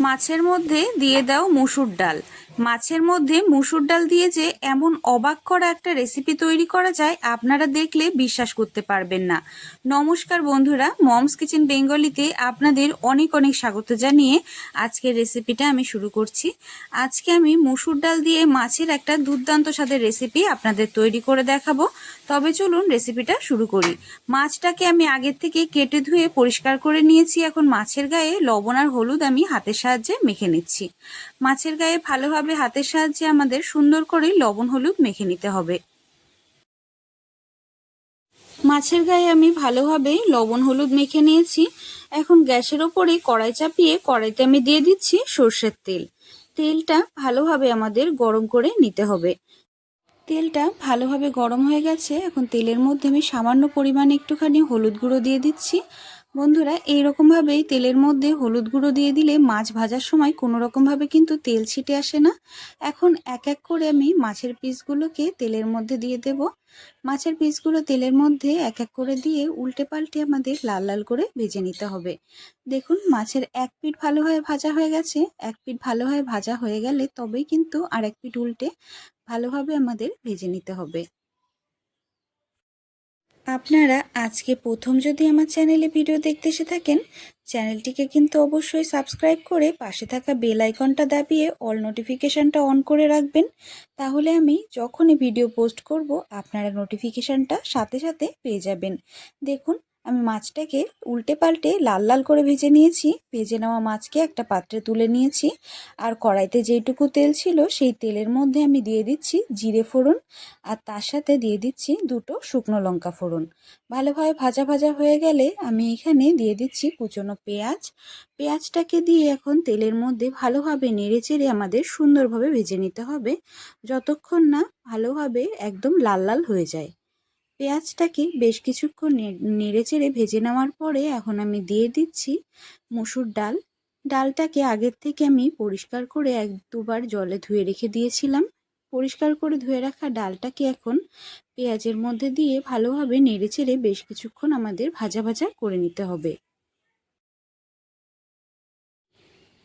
মাছের মধ্যে দিয়ে দাও মুসুর ডাল। মাছের মধ্যে মুসুর ডাল দিয়ে যে এমন অবাক করা একটা রেসিপি তৈরি করা যায়, আপনারা দেখলে বিশ্বাস করতে পারবেন না। নমস্কার বন্ধুরা, মমস কিচেন বেঙ্গলিতে আপনাদের অনেক অনেক স্বাগত জানিয়ে আজকের রেসিপিটা আমি শুরু করছি। আজকে আমি মুসুর ডাল দিয়ে মাছের একটা দুর্দান্ত স্বাদের রেসিপি আপনাদের তৈরি করে দেখাবো। তবে চলুন রেসিপিটা শুরু করি। মাছটাকে আমি আগের থেকে কেটে ধুয়ে পরিষ্কার করে নিয়েছি। এখন মাছের গায়ে লবণ আর হলুদ আমি হাতের সাহায্যে মেখে নিচ্ছি। মাছের গায়ে ভালোভাবে হাতের সাহায্যে আমাদের সুন্দর করে লবণ, হলুদ মেখে নিতে হবে। মাছের গায়ে আমি ভালোভাবে লবণ, হলুদ মেখে নিয়েছি। এখন গ্যাসের ওপরে কড়াই চাপিয়ে কড়াইতে আমি দিয়ে দিচ্ছি সর্ষের তেল। তেলটা ভালোভাবে আমাদের গরম করে নিতে হবে। তেলটা ভালোভাবে গরম হয়ে গেছে। এখন তেলের মধ্যে আমি সামান্য পরিমাণে একটুখানি হলুদ গুঁড়ো দিয়ে দিচ্ছি। বন্ধুরা, এইরকমভাবেই তেলের মধ্যে হলুদ গুঁড়ো দিয়ে দিলে মাছ ভাজার সময় কোনো রকমভাবে কিন্তু তেল ছিটে আসে না। এখন এক এক করে আমি মাছের পিসগুলোকে তেলের মধ্যে দিয়ে দেব। মাছের পিসগুলো তেলের মধ্যে এক এক করে দিয়ে উল্টে পাল্টে আমাদের লাল লাল করে ভেজে নিতে হবে। দেখুন, মাছের এক পিঠ ভালোভাবে ভাজা হয়ে গেছে। এক পিঠ ভালোভাবে ভাজা হয়ে গেলে তবেই কিন্তু আর এক পিঠ উল্টে ভালোভাবে আমাদের ভেজে নিতে হবে। আপনারা আজকে প্রথম যদি আমার চ্যানেলে ভিডিও দেখতে এসে থাকেন, চ্যানেলটিকে কিন্তু অবশ্যই সাবস্ক্রাইব করে পাশে থাকা বেল আইকনটা দাবিয়ে অল নোটিফিকেশানটা অন করে রাখবেন। তাহলে আমি যখনই ভিডিও পোস্ট করব, আপনারা নোটিফিকেশানটা সাথে সাথে পেয়ে যাবেন। দেখুন আমি মাছটাকে উল্টে পাল্টে লাল লাল করে ভেজে নিয়েছি। ভেজে নেওয়া মাছকে একটা পাত্রে তুলে নিয়েছি। আর কড়াইতে যেইটুকু তেল ছিল সেই তেলের মধ্যে আমি দিয়ে দিচ্ছি জিরে ফোড়ন আর তার সাথে দিয়ে দিচ্ছি দুটো শুকনো লঙ্কা ফোড়ন। ভালোভাবে ভাজা ভাজা হয়ে গেলে আমি এখানে দিয়ে দিচ্ছি কুচনো পেঁয়াজ। পেঁয়াজটাকে দিয়ে এখন তেলের মধ্যে ভালোভাবে নেড়ে চেড়ে আমাদের সুন্দরভাবে ভেজে নিতে হবে। যতক্ষণ না ভালোভাবে একদম লাল লাল হয়ে যায়। পেঁয়াজটাকে বেশ কিছুক্ষণ নেড়ে চেড়ে ভেজে নেওয়ার পরে এখন আমি দিয়ে দিচ্ছি মসুর ডাল। ডালটাকে আগের থেকে আমি পরিষ্কার করে এক দুবার জলে ধুয়ে রেখে দিয়েছিলাম। পরিষ্কার করে ধুয়ে রাখা ডালটাকে এখন পেঁয়াজের মধ্যে দিয়ে ভালোভাবে নেড়ে চেড়ে বেশ কিছুক্ষণ আমাদের ভাজা ভাজা করে নিতে হবে।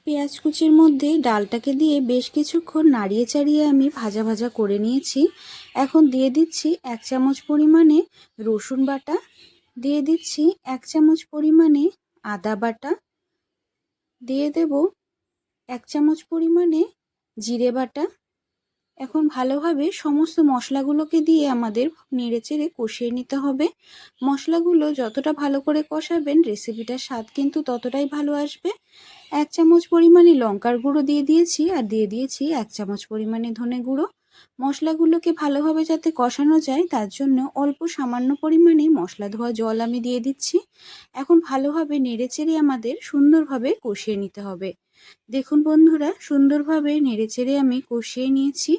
পেঁয়াজ কুচির মধ্যে ডালটাকে দিয়ে বেশ কিছুক্ষণ নাড়িয়ে চাড়িয়ে আমি ভাজা ভাজা করে নিয়েছি। এখন দিয়ে দিচ্ছি এক চামচ পরিমাণে রসুন বাটা। দিয়ে দিচ্ছি এক চামচ পরিমাণে আদা বাটা। দিয়ে দেব এক চামচ পরিমাণে জিরে বাটা। এখন ভালোভাবে সমস্ত মশলাগুলোকে দিয়ে আমাদের নেড়েচেড়ে কষিয়ে নিতে হবে। মশলাগুলো যতটা ভালো করে কষাবেন রেসিপিটার স্বাদ কিন্তু ততটাই ভালো আসবে। এক চামচ পরিমাণে লঙ্কার গুঁড়ো দিয়ে দিয়েছি আর দিয়ে দিয়েছি এক চামচ পরিমাণে ধনে গুঁড়ো। মশলাগুলোকে ভালোভাবে যাতে কষানো যায়, তার জন্য অল্প সামান্য পরিমাণে মশলা ধোয়া জল আমি দিয়ে দিচ্ছি। এখন ভালোভাবে নেড়েচেড়ে আমাদের সুন্দরভাবে কষিয়ে নিতে হবে। দেখুন বন্ধুরা, সুন্দরভাবে নেড়েচেড়ে আমি কষিয়ে নিয়েছি।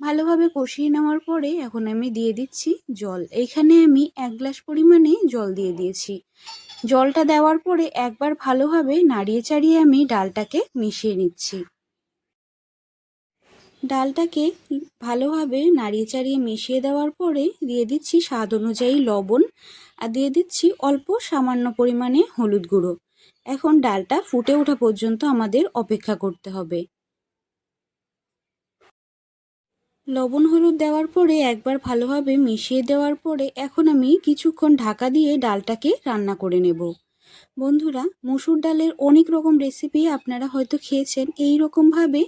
ভালোভাবে কষিয়ে নেওয়ার পরে এখন আমি দিয়ে দিচ্ছি জল। এইখানে আমি এক গ্লাস পরিমাণে জল দিয়ে দিয়েছি। জলটা দেওয়ার পরে একবার ভালোভাবে নাড়িয়ে চাড়িয়ে আমি ডালটাকে মিশিয়ে নিচ্ছি। ডালটাকে ভালোভাবে নাড়িয়ে চাড়িয়ে মিশিয়ে দেওয়ার পরে দিয়ে দিচ্ছি স্বাদ অনুযায়ী লবণ আর দিয়ে দিচ্ছি অল্প সামান্য পরিমাণে হলুদ গুঁড়ো। এখন ডালটা ফুটে ওঠা পর্যন্ত আমাদের অপেক্ষা করতে হবে। লবণ হলুদ দেওয়ার পরে একবার ভালোভাবে মিশিয়ে দেওয়ার পরে এখন আমি কিছুক্ষণ ঢাকা দিয়ে ডালটাকে রান্না করে নেব। বন্ধুরা, মুসুর ডালের অনেক রকম রেসিপি আপনারা হয়তো খেয়েছেন। এই রকমভাবে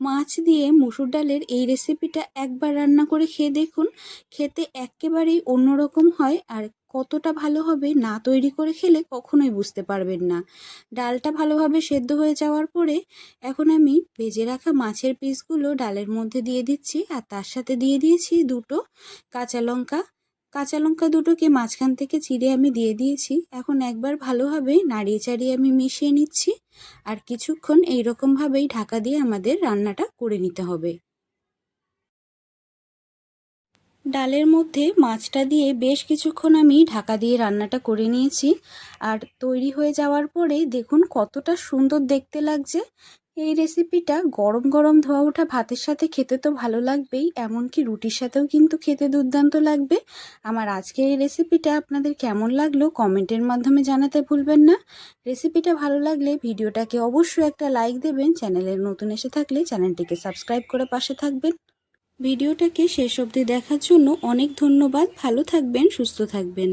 মাছ দিয়ে মুসুর ডালের এই রেসিপিটা একবার রান্না করে খেয়ে দেখুন। খেতে একেবারেই অন্যরকম হয় আর কতটা ভালো হবে না তৈরি করে খেলে কখনোই বুঝতে পারবেন না। ডালটা ভালোভাবে সেদ্ধ হয়ে যাওয়ার পরে এখন আমি ভেজে রাখা মাছের পিসগুলো ডালের মধ্যে দিয়ে দিচ্ছি আর তার সাথে দিয়ে দিয়েছি দুটো কাঁচা লঙ্কা। কাঁচা লঙ্কা দুটোকে মাঝখান থেকে চিড়ে আমি দিয়ে দিয়েছি। এখন একবার ভালোভাবে নাড়িয়ে চাড়িয়ে আমি মিশিয়ে নিচ্ছি। আর কিছুক্ষণ এইরকমভাবেই ঢাকা দিয়ে আমাদের রান্নাটা করে নিতে হবে। ডালের মধ্যে মাছটা দিয়ে বেশ কিছুক্ষণ আমি ঢাকা দিয়ে রান্নাটা করে নিয়েছি। আর তৈরি হয়ে যাওয়ার পরে দেখুন কতটা সুন্দর দেখতে লাগছে। এই রেসিপিটা গরম গরম ধোয়া ওঠা ভাতের সাথে খেতে তো ভালো লাগবেই, এমনকি রুটির সাথেও কিন্তু খেতে দুর্দান্ত লাগবে। আমার আজকের এই রেসিপিটা আপনাদের কেমন লাগল কমেন্টের মাধ্যমে জানাতে ভুলবেন না। রেসিপিটা ভালো লাগলে ভিডিওটাকে অবশ্যই একটা লাইক দেবেন চ্যানেলের নতুন এসে থাকলে চ্যানেলটিকে সাবস্ক্রাইব করে পাশে থাকবেন। ভিডিওটাকে শেষ অবধি দেখার জন্য অনেক ধন্যবাদ। ভালো থাকবেন সুস্থ থাকবেন।